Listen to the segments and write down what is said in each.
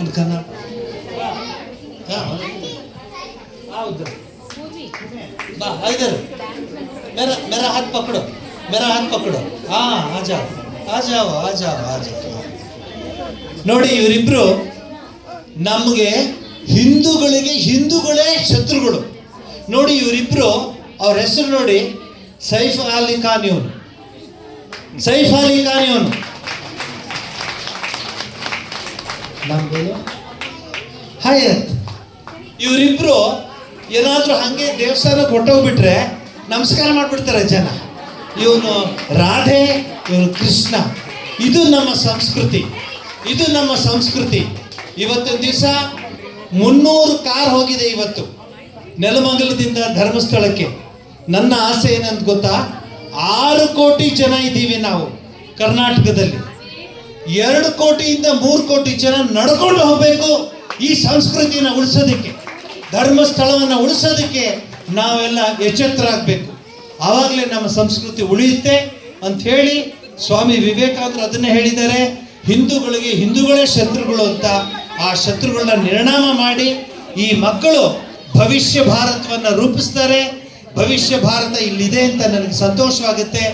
ಒಂದು ಕನ್ನ ಹೌದು. ಬಾ, ಐದರು. ಮೇರ ಮೇರ ಹಾತ್ ಪಕಡು ಮೇರ ಹಾತ್ ಪಕಡು ಹಾ ಆಜಾವ ಆಜಾವ ಆಜಾವ ಜಾವ. ನೋಡಿ, ಇವರಿಬ್ರು ನಮಗೆ ಹಿಂದೂಗಳಿಗೆ ಹಿಂದೂಗಳೇ ಶತ್ರುಗಳು. ನೋಡಿ, ಇವರಿಬ್ರು ಅವ್ರ ಹೆಸರು ನೋಡಿ ಸೈಫ್ ಅಲಿ ಖಾನ್ ಇವನು. ಸೈಫ್ ಅಲಿ ಖಾನ್ ಇವನು. ನಮ್ದೇನು ಹಯತ್. ಇವರಿಬ್ರು ಏನಾದರೂ ಹಂಗೆ ದೇವಸ್ಥಾನಕ್ಕೆ ಕೊಟ್ಟೋಗ್ಬಿಟ್ರೆ ನಮಸ್ಕಾರ ಮಾಡಿಬಿಡ್ತಾರೆ ಜನ. ಇವನು ರಾಧೆ, ಇವನು ಕೃಷ್ಣ. ಇದು ನಮ್ಮ ಸಂಸ್ಕೃತಿ. ಇದು ನಮ್ಮ ಸಂಸ್ಕೃತಿ. ಇವತ್ತಿನ ದಿವಸ ಮುನ್ನೂರು ಕಾರ್ ಹೋಗಿದೆ ಇವತ್ತು. ನೆಲಮಂಗಲದಿಂದ ಧರ್ಮಸ್ಥಳಕ್ಕೆ. ನನ್ನ ಆಸೆ ಏನಂತ ಗೊತ್ತಾ? ಆರು ಕೋಟಿ ಜನ ಇದ್ದೀವಿ ನಾವು ಕರ್ನಾಟಕದಲ್ಲಿ. ಎರಡು ಕೋಟಿಯಿಂದ ಮೂರು ಕೋಟಿ ಜನ ನಡ್ಕೊಂಡು ಹೋಗಬೇಕು ಈ ಸಂಸ್ಕೃತಿನ ಉಳಿಸೋದಕ್ಕೆ, ಧರ್ಮಸ್ಥಳವನ್ನು ಉಳಿಸೋದಕ್ಕೆ ನಾವೆಲ್ಲ ಎಚ್ಚೆತ್ತರಾಗಬೇಕು. ಆವಾಗಲೇ ನಮ್ಮ ಸಂಸ್ಕೃತಿ ಉಳಿಯುತ್ತೆ ಅಂತ ಹೇಳಿ ಸ್ವಾಮಿ ವಿವೇಕಾನಂದರು ಅದನ್ನೇ ಹೇಳಿದ್ದಾರೆ. ಹಿಂದೂಗಳಿಗೆ ಹಿಂದೂಗಳೇ ಶತ್ರುಗಳು ಅಂತ ಆ ಶತ್ರುಗಳನ್ನ ನಿರ್ಣಾಮ ಮಾಡಿ ಈ ಮಕ್ಕಳು ಭವಿಷ್ಯ ಭಾರತವನ್ನು ರೂಪಿಸ್ತಾರೆ. ಭವಿಷ್ಯ ಭಾರತ ಇಲ್ಲಿದೆ ಅಂತ ನನಗೆ ಸಂತೋಷವಾಗುತ್ತೆ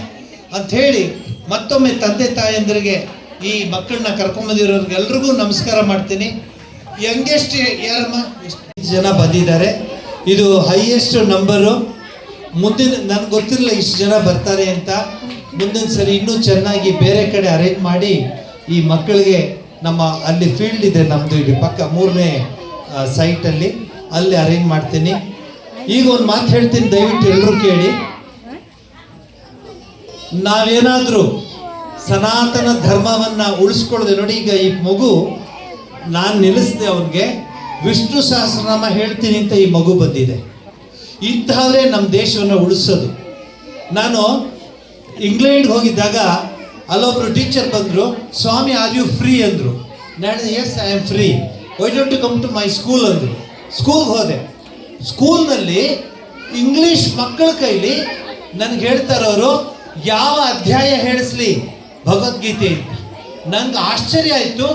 ಅಂಥೇಳಿ ಮತ್ತೊಮ್ಮೆ ತಂದೆ ತಾಯಂದಿರಿಗೆ ಈ ಮಕ್ಕಳನ್ನ ಕರ್ಕೊಂಬಂದಿರೋರ್ಗೆ ಎಲ್ಲರಿಗೂ ನಮಸ್ಕಾರ ಮಾಡ್ತೀನಿ. ಯಂಗೆಸ್ಟ್ ಯಾರಮ್ಮ? ಎಷ್ಟು ಜನ ಬಂದಿದ್ದಾರೆ? ಇದು ಹೈಯೆಸ್ಟ್ ನಂಬರು ಮುಂದಿನ, ನನಗೆ ಗೊತ್ತಿರಲಿಲ್ಲ ಇಷ್ಟು ಜನ ಬರ್ತಾರೆ ಅಂತ. ಮುಂದಿನ ಸರಿ ಇನ್ನೂ ಚೆನ್ನಾಗಿ ಬೇರೆ ಕಡೆ ಅರೇಂಜ್ ಮಾಡಿ ಈ ಮಕ್ಕಳಿಗೆ ನಮ್ಮ ಅಲ್ಲಿ ಫೀಲ್ಡ್ ಇದೆ ನಮ್ಮದು ಇಲ್ಲಿ ಪಕ್ಕ, ಮೂರನೇ ಸೈಟಲ್ಲಿ ಅಲ್ಲಿ. ಅರೇಂಜ್ ಮಾಡ್ತೀನಿ. ಈಗ ಒಂದು ಮಾತು ಹೇಳ್ತೀನಿ, ದಯವಿಟ್ಟು ಎಲ್ಲರೂ ಕೇಳಿ. ನಾವೇನಾದರೂ ಸನಾತನ ಧರ್ಮವನ್ನು ಉಳಿಸ್ಕೊಳ್ಳದೆ ನೋಡಿ, ಈಗ ಈ ಮಗು, ನಾನು ನಿಲ್ಲಿಸಿದೆ ಅವನಿಗೆ, ವಿಷ್ಣು ಸಹಸ್ರನಾಮ ಹೇಳ್ತೀನಿ ಅಂತ ಈ ಮಗು ಬಂದಿದೆ. ಇಂತಹವರೇ ನಮ್ಮ ದೇಶವನ್ನು ಉಳಿಸೋದು. ನಾನು ಇಂಗ್ಲೆಂಡ್ಗೆ ಹೋಗಿದ್ದಾಗ ಅಲ್ಲೊಬ್ರು ಟೀಚರ್ ಬಂದರು, ಸ್ವಾಮಿ, ಆರ್ ಯು ಫ್ರೀ? ಅಂದರು. ನಾನು yes I am free why don't come to my school ಅಂದರು. ಸ್ಕೂಲ್ಗೆ ಹೋದೆ. ಸ್ಕೂಲ್ನಲ್ಲಿ ಇಂಗ್ಲೀಷ್ ಮಕ್ಕಳ ಕೈಲಿ ನನಗೆ ಹೇಳ್ತಾರವರು, ಯಾವ ಅಧ್ಯಾಯ ಹೇಳಿಸ್ಲಿ? ಭಗವದ್ಗೀತೆ ಅಂತ ನಂಗೆ ಆಶ್ಚರ್ಯ ಆಯಿತು.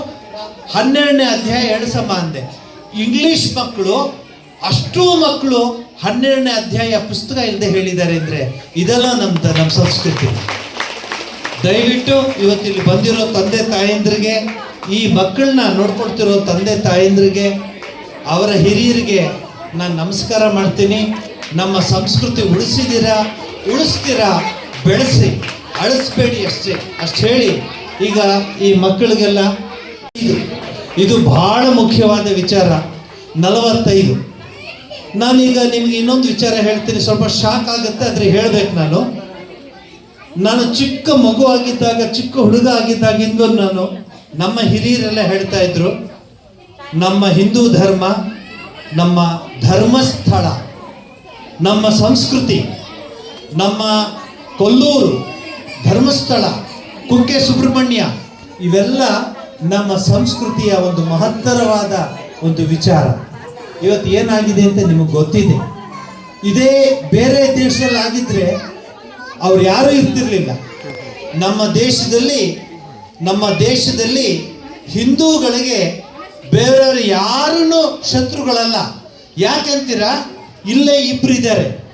ಹನ್ನೆರಡನೇ ಅಧ್ಯಾಯ ಎಣಿಸಮ್ಮ ಅಂದೆ. ಇಂಗ್ಲೀಷ್ ಮಕ್ಕಳು ಅಷ್ಟೂ ಮಕ್ಕಳು ಹನ್ನೆರಡನೇ ಅಧ್ಯಾಯ ಪುಸ್ತಕ ಇಲ್ಲದೆ ಹೇಳಿದ್ದಾರೆ ಅಂದರೆ ಇದೆಲ್ಲ ನಮ್ಮ ನಮ್ಮ ಸಂಸ್ಕೃತಿ. ದಯವಿಟ್ಟು ಇವತ್ತಿಲ್ಲಿ ಬಂದಿರೋ ತಂದೆ ತಾಯಂದ್ರಿಗೆ, ಈ ಮಕ್ಕಳನ್ನ ನೋಡ್ಕೊಡ್ತಿರೋ ತಂದೆ ತಾಯಂದ್ರಿಗೆ, ಅವರ ಹಿರಿಯರಿಗೆ ನಾನು ನಮಸ್ಕಾರ ಮಾಡ್ತೀನಿ. ನಮ್ಮ ಸಂಸ್ಕೃತಿ ಉಳಿಸಿದ್ದೀರಾ ಉಳಿಸ್ತೀರಾ ಬೆಳೆಸಿ ಅಳಿಸ್ಬೇಡಿ ಅಷ್ಟೇ. ಅಷ್ಟು ಹೇಳಿ, ಈಗ ಈ ಮಕ್ಕಳಿಗೆಲ್ಲ ಇದು ಬಹಳ ಮುಖ್ಯವಾದ ವಿಚಾರ. ನಲವತ್ತೈದು. ನಾನೀಗ ನಿಮಗೆ ಇನ್ನೊಂದು ವಿಚಾರ ಹೇಳ್ತೀನಿ. ಸ್ವಲ್ಪ ಶಾಕ್ ಆಗುತ್ತೆ, ಆದರೆ ಹೇಳಬೇಕು ನಾನು. ನಾನು ಚಿಕ್ಕ ಮಗು ಆಗಿದ್ದಾಗ, ಚಿಕ್ಕ ಹುಡುಗ ಆಗಿದ್ದಾಗಿಂದ ನಾನು. ನಮ್ಮ ಹಿರಿಯರೆಲ್ಲ ಹೇಳ್ತಾ ಇದ್ರು, ನಮ್ಮ ಹಿಂದೂ ಧರ್ಮ, ನಮ್ಮ ಧರ್ಮಸ್ಥಳ, ನಮ್ಮ ಸಂಸ್ಕೃತಿ, ನಮ್ಮ ಕೊಲ್ಲೂರು ಧರ್ಮಸ್ಥಳ ಕುಕ್ಕೆ ಸುಬ್ರಹ್ಮಣ್ಯ, ಇವೆಲ್ಲ ನಮ್ಮ ಸಂಸ್ಕೃತಿಯ ಒಂದು ಮಹತ್ತರವಾದ ಒಂದು ವಿಚಾರ. ಇವತ್ತು ಏನಾಗಿದೆ ಅಂತ ನಿಮಗೆ ಗೊತ್ತಿದೆ. ಇದೇ ಬೇರೆ ದೇಶದಲ್ಲಿ ಆಗಿದ್ರೆ ಅವ್ರು ಯಾರೂ ಇರ್ತಿರ್ಲಿಲ್ಲ. ನಮ್ಮ ದೇಶದಲ್ಲಿ ನಮ್ಮ ದೇಶದಲ್ಲಿ ಹಿಂದೂಗಳಿಗೆ ಬೇರೆಯವರು ಯಾರೂ ಶತ್ರುಗಳಲ್ಲ. ಯಾಕಂತೀರಾ ಇಲ್ಲೇ ಇಬ್ರು ಇದ್ದಾರೆ.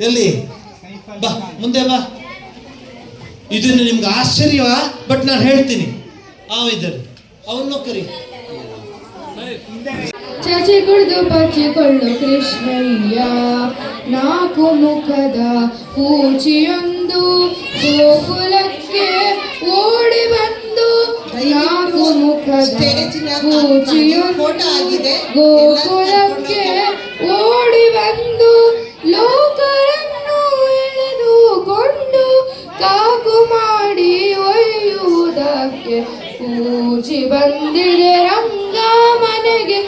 ಎಲ್ಲಿ? ಬಾ, ಮುಂದೆ ಬಾ. ಇದನ್ನು ನಿಮ್ಗೆ ಆಶ್ಚರ್ಯವ? ಬಟ್ ನಾನು ಹೇಳ್ತೀನಿ. ಆ ಇದ್ದಾರೆ ಅವನು ಕರಿ. ಚಚಿ ಕುಡಿದು ಬಚ್ಚಿಕೊಳ್ಳು ಕೃಷ್ಣಯ್ಯ. ನಾಲ್ಕು ಮುಖದ ಕೂಚಿಯೊಂದು ಗೋಕುಲಕ್ಕೆ ಓಡಿ ಬಂದು ನಾಲ್ಕು ಮುಖದ ಆಗಿದೆ. ಗೋಕುಲಕ್ಕೆ ಓಡಿ ಕೂಚಿ ಬಂದಿದೆ ರಂಗ ಮನೆಗೆ